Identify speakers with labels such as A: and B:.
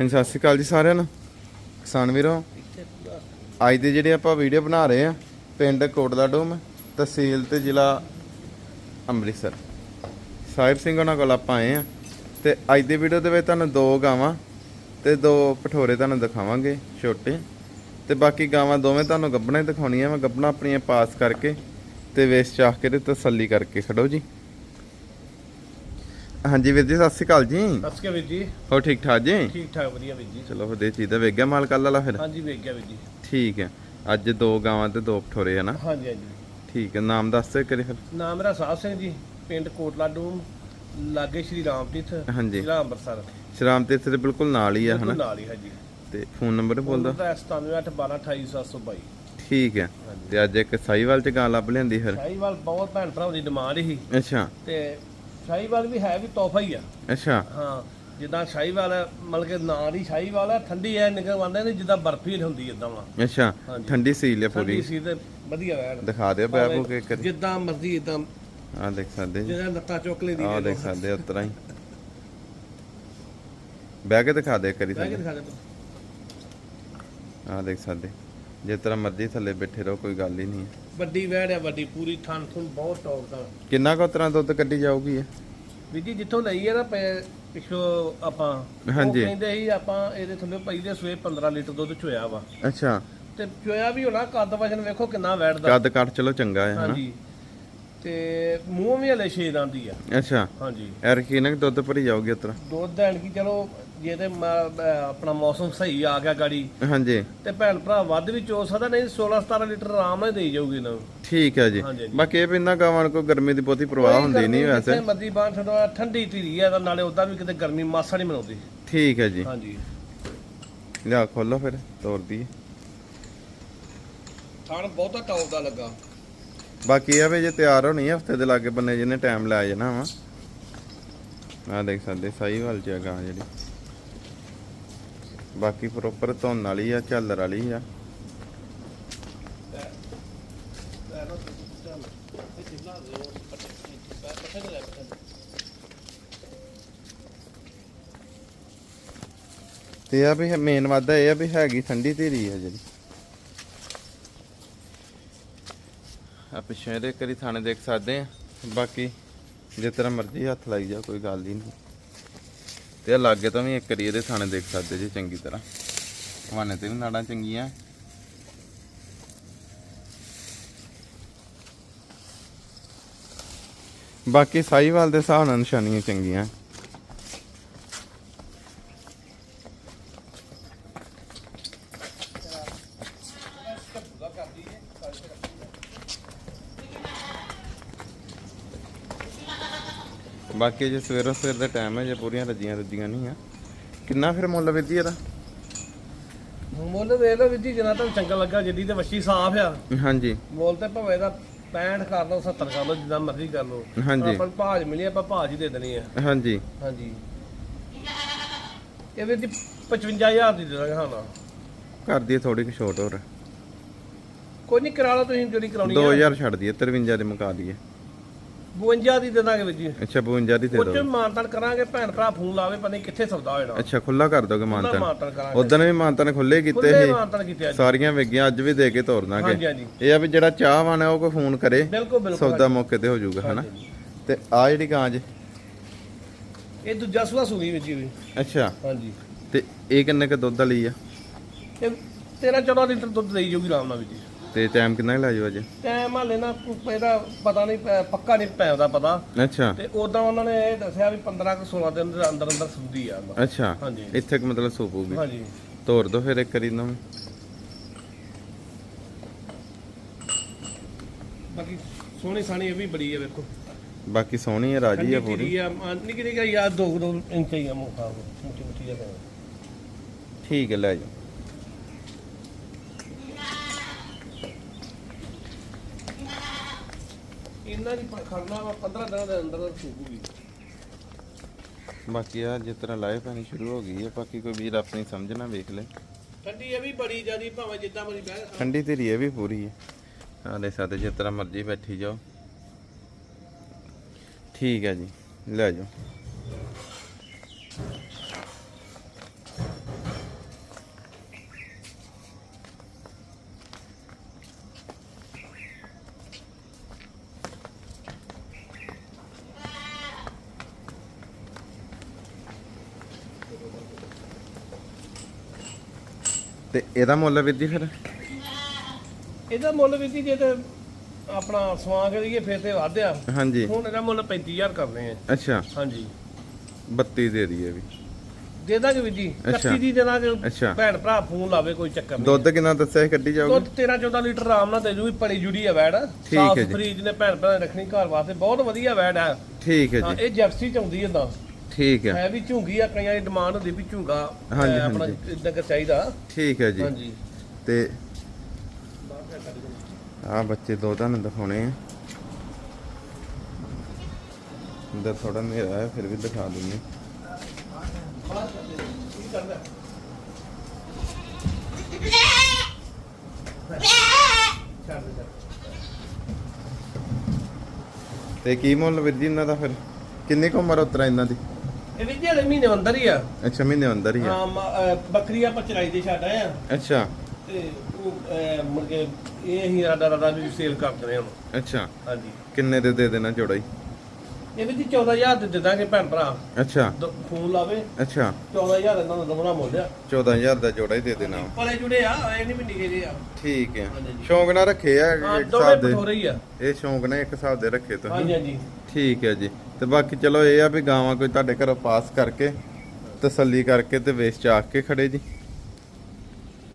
A: ਹਾਂਜੀ, ਸਤਿ ਸ਼੍ਰੀ ਅਕਾਲ ਜੀ ਸਾਰਿਆਂ ਨੂੰ। ਕਿਸਾਨ ਵੀਰੋ, ਅੱਜ ਦੀ ਜਿਹੜੀ ਆਪਾਂ ਵੀਡੀਓ ਬਣਾ ਰਹੇ ਆ, ਪਿੰਡ ਕੋਟਲਾ ਡੂਮ ਤਹਿਸੀਲ ਤੇ ਜ਼ਿਲ੍ਹਾ ਅੰਮ੍ਰਿਤਸਰ। ਸਾਹਿਬ ਸਿੰਘ ਉਹਨਾਂ ਕੋਲ ਆਪਾਂ ਆਏ ਆ, ਤੇ ਅੱਜ ਦੀ ਵੀਡੀਓ ਦੇ ਵਿੱਚ ਤੁਹਾਨੂੰ ਦੋ ਗਾਵਾਂ ਤੇ ਦੋ ਪਠੋਰੇ ਤੁਹਾਨੂੰ ਦਿਖਾਵਾਂਗੇ ਛੋਟੇ। ਤੇ ਬਾਕੀ ਗਾਵਾਂ ਦੋਵੇਂ ਤੁਹਾਨੂੰ ਗੱਬਣਾ ਹੀ ਦਿਖਾਉਣੀਆਂ ਮੈਂ ਗੱਬਣਾ ਆਪਣੀਆਂ ਪਾਸ ਕਰਕੇ ਤੇ ਵੇਚ ਚਾਹ ਕੇ ਤੇ ਤਸੱਲੀ ਕਰਕੇ, ਖੜੋ ਜੀ। ਹਾਂਜੀ ਵੀਰ ਜੀ ਸਤਿ ਸ਼੍ਰੀ ਅਕਾਲ ਜੀ।
B: ਦੱਸ ਕੇ ਵੀਰ ਜੀ।
A: ਹੋ ਠੀਕ ਠਾਕ ਜੀ?
B: ਠੀਕ ਠਾਕ ਵਧੀਆ ਵੀਰ ਜੀ।
A: ਚਲੋ ਫਿਰ ਦੇ ਚੀਜ਼ ਦਾ ਵੇਖ ਗਿਆ ਮਾਲ ਕੱਲ ਵਾਲਾ ਫਿਰ?
B: ਹਾਂਜੀ ਵੇਖ ਗਿਆ ਵੀਰ ਜੀ।
A: ਠੀਕ ਹੈ। ਅੱਜ ਦੋ ਗਾਵਾਂ ਤੇ ਦੋ ਪਠੋਰੇ ਆ ਨਾ?
B: ਹਾਂਜੀ ਹਾਂਜੀ।
A: ਠੀਕ ਹੈ। ਨਾਮ ਦੱਸ ਦੇ ਕਰੇ ਫਿਰ।
B: ਨਾਮ ਮੇਰਾ ਸਾਹਿਬ ਸਿੰਘ ਜੀ ਪਿੰਡ ਕੋਟਲਾ ਡੂਮ ਲਾਗੇ ਸ਼੍ਰੀ ਰਾਮ ਤੀਰਥ
A: ਹਾਂਜੀ।
B: ਜ਼ਿਲ੍ਹਾ ਅੰਮ੍ਰਿਤਸਰ।
A: ਸ਼ਰਾਮ ਤੇ ਦੇ ਬਿਲਕੁਲ ਨਾਲ ਹੀ ਆ ਹਨਾ?
B: ਨਾਲ ਹੀ ਹੈ ਜੀ
A: ਤੇ ਫੋਨ ਨੰਬਰ ਬੋਲ ਦੋ
B: ਉਹਦਾ 9781128722
A: ਠੀਕ ਹੈ।
B: ਹਾਂਜੀ।
A: ਤੇ ਅੱਜ ਇੱਕ ਸਾਈਵਾਲ ਚ ਗਾਂ ਲੱਭ ਲੈਂਦੀ ਫਿਰ?
B: ਸ਼ਾਹੀਵਾਲ ਬਹੁਤ ਭੈਣ ਭਰਾਵਾਂ ਦੀ ਡਿਮਾਂਡ ਸੀ।
A: ਅੱਛਾ।
B: ਤੇ ਸ਼ਾਹੀਵਾਲ ਵੀ ਹੈ ਵੀ ਤੋਹਫਾ ਹੀ ਆ।
A: ਅੱਛਾ।
B: ਹਾਂ ਜਿੱਦਾਂ ਸ਼ਾਹੀਵਾਲ ਹੈ, ਮਤਲਬ ਕਿ ਨਾਂ ਦੀ ਸ਼ਾਹੀਵਾਲ ਹੈ ਠੰਡੀ ਹੈ ਨਿਕਲ ਆਉਂਦੇ ਨੇ ਜਿੱਦਾਂ ਬਰਫੀ ਹੁੰਦੀ ਇਦਾਂ ਵਾ।
A: ਅੱਛਾ
B: ਹਾਂਜੀ।
A: ਠੰਡੀ ਸੀਲ ਹੈ
B: ਠੰਡੀ
A: ਪੂਰੀ
B: ਸੀ ਤੇ ਵਧੀਆ ਰਹਿਣ।
A: ਦਿਖਾ ਦਿਓ ਬੈਬੂ ਕੇ ਕਰੀ
B: ਜਿੱਦਾਂ ਮਰਜ਼ੀ ਇਦਾਂ।
A: ਆ ਦੇਖ ਸਕਦੇ ਜੀ।
B: ਜਿਹੜਾ ਲੱਤਾਂ ਚੁੱਕ ਲਈ ਦੀ
A: ਆ ਦੇਖ ਸਕਦੇ ਉਸ ਤਰ੍ਹਾਂ ਹੀ। ਬਹਿ ਕੇ ਦਿਖਾ ਦੇ ਕਰੀ
B: ਬਹਿ ਕੇ
A: ਸਕਦੇ
B: ਦਿਖਾ ਦੇ। ਤੂੰ।
A: ਆ ਦੇਖ ਸਕਦੇ। ਜੇ ਤਰ੍ਹਾਂ ਮਰਜ਼ੀ ਥੱਲੇ ਬੈਠੇ ਰਹੋ ਕੋਈ ਗੱਲ ਹੀ ਨਹੀਂ ਹੈ।
B: ਵੱਡੀ ਵਹਿੜ ਹੈ ਵੱਡੀ ਪੂਰੀ ਥਣ ਥੁਣ ਬਹੁਤ ਟੌਪ ਦਾ।
A: ਕਿੰਨਾ ਕੁ ਤਰ੍ਹਾਂ ਦੁੱਧ ਕੱਢੀ ਜਾਊਗੀ ਇਹ?
B: ਵੀਰ ਜੀ ਜਿੱਥੋਂ ਲਈ ਹੈ ਨਾ ਪੈ- ਪਿੱਛੋਂ ਆਪਾਂ ਉਹ
A: ਹਾਂਜੀ।
B: ਕਹਿੰਦੇ ਸੀ ਆਪਾਂ ਇਹਦੇ ਥੱਲੇ ਪਈ ਦੇ ਸਵੇ 15 ਲੀਟਰ ਦੁੱਧ ਚੋਇਆ ਵਾ।
A: ਅੱਛਾ।
B: ਤੇ ਚੋਇਆ ਵੀ ਹੋਣਾ ਕੱਦ ਵਜਨ ਵੇਖੋ ਕਿੰਨਾ ਵੈੜਦਾ।
A: ਕੱਦ ਕੱਟ ਚਲੋ ਚੰਗਾ ਹੈ ਹਨਾ।
B: ਹਾਂਜੀ। ਤੇ ਮੂੰਹ ਵੀ ਹਲੇ ਛੇ ਦੰਦ ਹੀ ਆ।
A: ਅੱਛਾ।
B: ਹਾਂਜੀ।
A: ਯਾਰ ਕਿੰਨਾ ਕੁ ਦੁੱਧ ਭਰੀ ਜਾਊਗੀ ਉਤਰਾ
B: ਦੁੱਧ ਦੇਣ ਕੀ ਚਲੋ ਜੇ ਤੇ ਮ- ਅਹ ਆਪਣਾ ਮੌਸਮ ਸਹੀ ਆ ਗਿਆ ਗਾੜੀ
A: ਹਾਂਜੀ।
B: ਤੇ ਭੈਣ ਭਰਾ ਵੱਧ ਵੀ ਚੋ ਸਕਦਾ ਨਹੀਂ 16 17 ਲੀਟਰ ਆਰਾਮ ਨਾਲ ਦੇਈ ਜਾਊਗੀ ਇਹਨਾਂ ਨੂੰ।
A: ਠੀਕ ਹੈ ਜੀ।
B: ਹਾਂਜੀ, ਹਾਂਜੀ।
A: ਬਾਕੀ ਇਹ ਵੀ ਇਹਨਾਂ ਗਾਵਾਂ ਨੂੰ ਕੋਈ ਗਰਮੀ ਦੀ ਬਹੁਤੀ ਪ੍ਰਵਾਹ ਹੁੰਦੀ ਨਹੀਂ ਵੈਸੇ।
B: ਜਿੱਥੇ ਮਰਜ਼ੀ ਬਾਹਰ ਛੱਡੋ ਠੰਡੀ ਧੀਰੀ ਹੈ ਤਾਂ ਨਾਲੇ ਉਦਾਂ ਵੀ ਕਿਤੇ ਗਰਮੀ ਮਾਸਾ ਨਹੀਂ ਮਨਾਉਂਦੀ
A: ਠੀਕ ਹੈ ਜੀ।
B: ਹਾਂਜੀ।
A: ਲਿਆ ਖੋਲੋ ਫਿਰ ਤੋਰ ਦੀ
B: ਥਣ ਬਹੁਤਾ ਟੌਪ ਦਾ ਲੱਗਾ।
A: ਬਾਕੀ ਇਹ ਆ ਜੇ ਤਿਆਰ ਹੋਣੀ ਹਫ਼ਤੇ ਦੇ ਲਾਗੇ ਬੰਨੇ ਜਿਹਨੇ ਟਾਈਮ ਲੈ ਜਾਣਾ ਵਾ। ਆ ਦੇਖ ਸਕਦੇ ਸਾਈਵਾਲ ਚ ਆ ਜਿਹੜੀ। ਬਾਕੀ ਪ੍ਰੋਪਰ ਧੁੰਨ ਵਾਲੀ ਆ, ਝੱਲਰ ਵਾਲੀ ਆ। ਤੇ ਆ ਵੀ ਮੇਨ ਵਾਦਾ ਇਹ ਆ ਵੀ ਹੈਗੀ ਠੰਡੀ ਧੀਰੀ ਆ ਜਿਹੜੀ। ਆ ਪਿੱਛੇ ਇਹਦੇ ਕਰੀ ਥਾਣੇ ਦੇਖ ਸਕਦੇ ਆ। ਬਾਕੀ ਜਿਸ ਤਰ੍ਹਾਂ ਮਰਜ਼ੀ ਹੱਥ ਲਾਈ ਜਾ, ਕੋਈ ਗੱਲ ਹੀ ਨਹੀਂ। ਤੇ ਆ ਲਾਗੇ ਤੋਂ ਵੀ ਇੱਕ ਕਰੀ ਇਹਦੇ ਥਾਣੇ ਦੇਖ ਸਕਦੇ ਜੀ ਚੰਗੀ ਤਰ੍ਹਾਂ। ਹਵਾਨੇ ਤੇ ਵੀ ਨਾੜਾਂ ਚੰਗੀਆਂ। ਬਾਕੀ ਸਾਈਵਾਲ ਦੇ ਹਿਸਾਬ ਨਾਲ ਨਿਸ਼ਾਨੀਆਂ ਚੰਗੀਆਂ। ਬਾਕੀ ਜੇ ਸਵੇਰੋ ਸਵੇਰ ਦਾ ਟਾਈਮ ਹੈ ਜੇ ਪੂਰੀਆਂ ਰੱਜੀਆਂ ਰੱਜੀਆਂ ਨਹੀਂ ਆ। ਕਿੰਨਾ ਫਿਰ ਮੁੱਲ ਵਿੱਧੀ ਇਹਦਾ?
B: ਮੁੱਲ ਵੇਖ ਲਓ ਵੀਰ ਜੀ ਜਿੰਨਾ ਤੁਹਾਨੂੰ ਚੰਗਾ ਲੱਗਾ ਜਿੱਦੀ ਤੇ ਵੱਛੀ ਸਾਫ਼ ਆ।
A: ਹਾਂਜੀ।
B: ਮੁੱਲ ਤੇ ਭਾਵੇਂ ਇਹਦਾ 65 ਕਰ ਲਓ 70 ਕਰ ਲਓ ਜਿੱਦਾਂ ਮਰਜ਼ੀ ਕਰ ਲਓ।
A: ਹਾਂਜੀ।
B: ਆਪਾਂ ਭਾਜ ਮਿਲੀ ਆਪਾਂ ਭਾਜ ਹੀ ਦੇ ਦੇਣੀ ਆ।
A: ਹਾਂਜੀ।
B: ਹਾਂਜੀ। ਇਹ ਵੀਰ ਜੀ 55000 ਦੀ ਦੇ ਦਾਂਗੇ ਹਾਂ ਨਾ।
A: ਕਰ ਦਈਏ ਥੋੜੀ ਕੁ ਛੋਟ ਹੋਰ।
B: ਕੋਈ ਨਹੀਂ ਕਰਾ ਲਓ ਤੁਸੀਂ ਜਿਹੜੀ ਕਰਾਉਣੀ ਆ।
A: 2000 ਛੱਡ ਦਈਏ 53 ਦੇ ਮੁਕਾ ਦਈਏ।
B: 52 ਦੀ ਦੇ ਦਾਂਗੇ ਵੀਰ ਜੀ।
A: ਅੱਛਾ 52 ਦੀ ਦੇ
B: ਕੁਝ
A: ਦੋ
B: ਮਾਨਤਨ ਕਰਾਂਗੇ ਭੈਣ ਭਰਾ ਫੋਨ ਲਾਵੇ ਪਤਾ ਨਹੀਂ ਕਿੱਥੇ ਸੌਦਾ ਹੋਣਾ
A: ਅੱਛਾ ਖੁੱਲਾ ਕਰ ਦੋਗੇ ਮਾਨਤਨ?
B: ਮਾਨਤਨ ਕਰਾਂਗੇ।
A: ਉਦੋਂ ਵੀ ਮਾਨਤਨ ਖੁੱਲੇ ਕੀਤੇ
B: ਖੁੱਲੇ
A: ਸੀ।
B: ਮਾਨਤਨ ਕੀਤੇ ਅੱਜ।
A: ਸਾਰੀਆਂ ਵੇਗੀਆਂ ਅੱਜ ਵੀ ਦੇ ਕੇ ਤੋਰ
B: ਹਾਂਜੀ
A: ਦਾਂਗੇ।
B: ਹਾਂਜੀ
A: ਇਹ ਆ ਵੀ ਜਿਹੜਾ ਚਾਹਵਾਨ ਹੈ ਉਹ ਕੋਈ ਫੋਨ ਕਰੇ।
B: ਬਿਲਕੁਲ ਬਿਲਕੁਲ।
A: ਸੌਦਾ ਮੌਕੇ ਤੇ ਹੋ ਜਾਊਗਾ ਹਨਾ। ਤੇ ਆ ਜਿਹੜੀ ਗਾਂ ਜੇ
B: ਇਹ ਦੂਜਾ ਸੂਆ ਸੁਣੀ ਵੀਰ ਜੀ ਵੀ।
A: ਅੱਛਾ।
B: ਹਾਂਜੀ।
A: ਤੇ ਇਹ ਕਿੰਨੇ ਕ ਦੁੱਧ ਵਾਲੀ ਆ?
B: ਇਹ 13 14 ਲੀਟਰ ਦੁੱਧ ਦੇਈ ਜਾਊਗੀ ਆਰਾਮ ਨਾਲ ਵੀਰ ਜੀ।
A: ਤੇ ਟਾਈਮ ਕਿੰਨਾ ਕੁ ਲੈ ਜਾਓ ਅਜੇ?
B: ਟਾਈਮ ਹਾਲੇ ਨਾ ਕੋਈ ਇਹਦਾ ਪਤਾ ਨਹੀਂ ਪ- ਪੱਕਾ ਨਹੀਂ ਪੈਣ ਦਾ ਪਤਾ।
A: ਅੱਛਾ।
B: ਤੇ ਉਦਾਂ ਉਹਨਾਂ ਨੇ ਇਹ ਦੱਸਿਆ ਵੀ 15 ਕੁ 16 ਦਿਨ ਦੇ ਅੰਦਰ ਅੰਦਰ ਸੁਣਦੀ ਆ
A: ਅੱਛਾ।
B: ਹਾਂਜੀ।
A: ਇੱਥੇ ਕੁ ਮਤਲਬ ਸੂਪੂਗੀ
B: ਹਾਂਜੀ।
A: ਤੋਰ ਦੋ ਫਿਰ ਇੱਕ ਵਾਰੀ ਨੂੰ
B: ਬਾਕੀ ਸੋਹਣੀ ਸਾਣੀ ਇਹ ਵੀ ਬੜੀ ਹੈ ਵੇਖੋ।
A: ਬਾਕੀ ਸੋਹਣੀ ਹੈ ਰਾਜੀ ਹੈ ਪੂਰੀ।
B: ਆ ਆ ਨਿੱਕੀ ਨਿੱਕੀ ਦੋ ਦੋ ਇੰਚ ਹੀ ਆ
A: ਠੀਕ ਹੈ ਲੈ ਜਾਓ।
B: ਇਹਨਾਂ ਦੀ ਖੜਨਾ ਵਾ 15 ਦਿਨਾਂ ਦੇ ਅੰਦਰ ਸੁੱਕੂਗੀ
A: ਬਾਕੀ ਆ ਜਿਸ ਤਰ੍ਹਾਂ ਲਾਈਵ ਪਾਣੀ ਸ਼ੁਰੂ ਹੋ ਗਈ ਹੈ ਬਾਕੀ ਕੋਈ ਵੀਰ ਆਪਣੀ ਸਮਝ ਨਾ ਵੇਖ ਲੈ।
B: ਠੰਡੀ ਇਹ ਵੀ ਬੜੀ ਜਿਆਦੀ ਭਾਵੇਂ ਜਿੱਦਾਂ ਮਰਜ਼ੀ ਬਹਿ
A: ਠੰਡੀ ਧੀਰੀ ਇਹ ਵੀ ਪੂਰੀ ਹੈ ਆ। ਦੇ ਸਕਦੇ ਜਿਸ ਤਰ੍ਹਾਂ ਮਰਜ਼ੀ ਬੈਠੀ ਜਾਓ। ਠੀਕ ਹੈ ਜੀ ਲੈ ਜਾਓ। ਤੇ ਇਹਦਾ ਮੁੱਲ ਵੀਰ ਜੀ ਫਿਰ?
B: ਇਹਦਾ ਮੁੱਲ ਵੀ ਜੀ ਜੇ ਤੇ ਆਪਣਾ ਸਵਾਂ ਕਰੀਏ ਫਿਰ ਤੇ ਵਾਧਿਆ
A: ਹਾਂਜੀ।
B: ਹੁਣ ਇਹਦਾ ਮੁੱਲ 35000 ਕਰਦੇ ਆ।
A: ਅੱਛਾ।
B: ਹਾਂਜੀ।
A: 32 ਦੇ ਦਈਏ ਵੀ।
B: ਦੇ ਦਾਂਗੇ ਵੀ ਜੀ।
A: ਅੱਛਾ।
B: 31 ਦੀ ਦੇ ਦਾਂਗੇ।
A: ਅੱਛਾ।
B: ਭੈਣ ਭਰਾ ਫੋਨ ਲਾਵੇ ਕੋਈ ਚੱਕਰ ਨਹੀਂ।
A: ਦੁੱਧ ਕਿੰਨਾ ਦੱਸਿਆ ਸੀ ਕੱਢੀ ਜਾਊਗੀ?
B: ਦੁੱਧ 13 14 ਲੀਟਰ ਆਰਾਮ ਨਾਲ ਦੇ ਜੂਗੀ ਪੜੀ ਜੁੜੀ ਆ ਵੈੜ।
A: ਠੀਕ ਹੈ ਜੀ।
B: ਫਰੀਜ ਨੇ ਭੈਣ ਭਰਾ ਨੇ ਰੱਖਣੀ ਘਰ ਵਾਸਤੇ। ਬਹੁਤ ਵਧੀਆ ਵੈੜ ਆ।
A: ਠੀਕ ਹੈ
B: ਹਾਂ
A: ਜੀ।
B: ਇਹ ਜੈਪਸੀ ਚ ਆਉਂਦੀ ਏਦਾਂ
A: ਠੀਕ ਹੈ।
B: ਹੈ ਵੀ ਝੁੰਗੀ ਆ ਕਈਆਂ ਦੀ ਡਿਮਾਂਡ ਹੁੰਦੀ ਵੀ ਝੁੰਗਾ
A: ਹਾਂਜੀ,
B: ਅਹ, ਆਪਣਾ
A: ਹਾਂਜੀ।
B: ਇਦਾਂ ਕਿ ਚਾਹੀਦਾ।
A: ਠੀਕ ਹੈ ਜੀ।
B: ਹਾਂਜੀ।
A: ਤੇ ਆ ਬੱਚੇ ਦੋ ਤੁਹਾਨੂੰ ਦਿਖਾਉਣੇ ਆ। ਅੰਦਰ ਥੋੜਾ ਹਨੇਰਾ ਹੈ ਫਿਰ ਵੀ ਦਿਖਾ ਦਿੰਦੇ
B: ਛੱਡ ਦੇ,
A: ਤੇ ਕੀ ਮੁੱਲ ਵੀਰ ਜੀ ਇਹਨਾਂ ਦਾ ਫਿਰ? ਕਿੰਨੀ ਕੁ ਉਮਰ ਉਤਰਾ ਇਹਨਾਂ ਦੇ।
B: ਇਹ ਵੀ ਜਿਹੜੇ ਮਹੀਨੇ ਅੰਦਰ ਹੀ ਆ।
A: ਅੱਛਾ ਮਹੀਨੇ ਅੰਦਰ ਹੀ ਆ।
B: ਹਾਂ ਮ- ਅਹ, ਬੱਕਰੀ ਆਪਾਂ ਚਰਾਈ ਦੇ ਛੱਡ ਆਏ ਆ।
A: ਅੱਛਾ।
B: ਤੇ ਉਹ ਅਹ, ਮੁੜ ਕੇ ਇਹ ਹੀ ਰਾਦਾ ਰਾਦਾ ਵੀ ਸੇਲ ਕਰ ਦਨੇ ਹੁਣ।
A: ਅੱਛਾ।
B: ਹਾਂਜੀ।
A: ਕਿੰਨੇ ਦੇ ਦੇ ਦੇਣਾ ਜੋੜਾ ਹੀ
B: ਇਹ ਵੀ ਜੀ 14000 ਦੇ ਦੇ ਦਾਂਗੇ ਭੈਣ ਭਰਾ।
A: ਅੱਛਾ।
B: ਦ- ਫੋਨ ਲਾਵੇ।
A: ਅੱਛਾ।
B: 14000 ਇਹਨਾਂ ਦਾ ਦਮਣਾ ਮੁੱਲ ਆ।
A: 14000 ਦਾ ਜੋੜਾ ਹੀ ਦੇ ਦੇਣਾ।
B: ਪਲੇ ਜੁੜੇ ਆ ਇਹ ਨਹੀਂ ਵੀ ਨਿਕੇ ਜੇ ਆ।
A: ਠੀਕ ਹੈ।
B: ਹਾਂਜੀ, ਹਾਂਜੀ।
A: ਸ਼ੌਂਕ ਨਾਲ ਰੱਖੇ ਆ
B: ਹਾਂ
A: ਇੱਕ
B: ਦੋਵੇਂ
A: ਹਿਸਾਬ ਦੇ।
B: ਪਠੋਰੇ ਹੀ ਆ।
A: ਇਹ ਸ਼ੌਂਕ ਨਾਲ ਇੱਕ ਹਿਸਾਬ ਦੇ ਰੱਖੇ
B: ਹਾਂਜੀ
A: ਤੁਸੀਂ
B: ਹਾਂਜੀ।
A: ਠੀਕ ਹੈ ਜੀ। ਤੇ ਬਾਕੀ ਚਲੋ ਇਹ ਆ ਵੀ ਗਾਵਾਂ ਕੋਈ ਤੁਹਾਡੇ ਘਰੋਂ ਪਾਸ ਕਰਕੇ ਤਸੱਲੀ ਕਰਕੇ ਤੇ ਵੇਚ ਚਾਕ ਕੇ ਖੜੇ ਜੀ।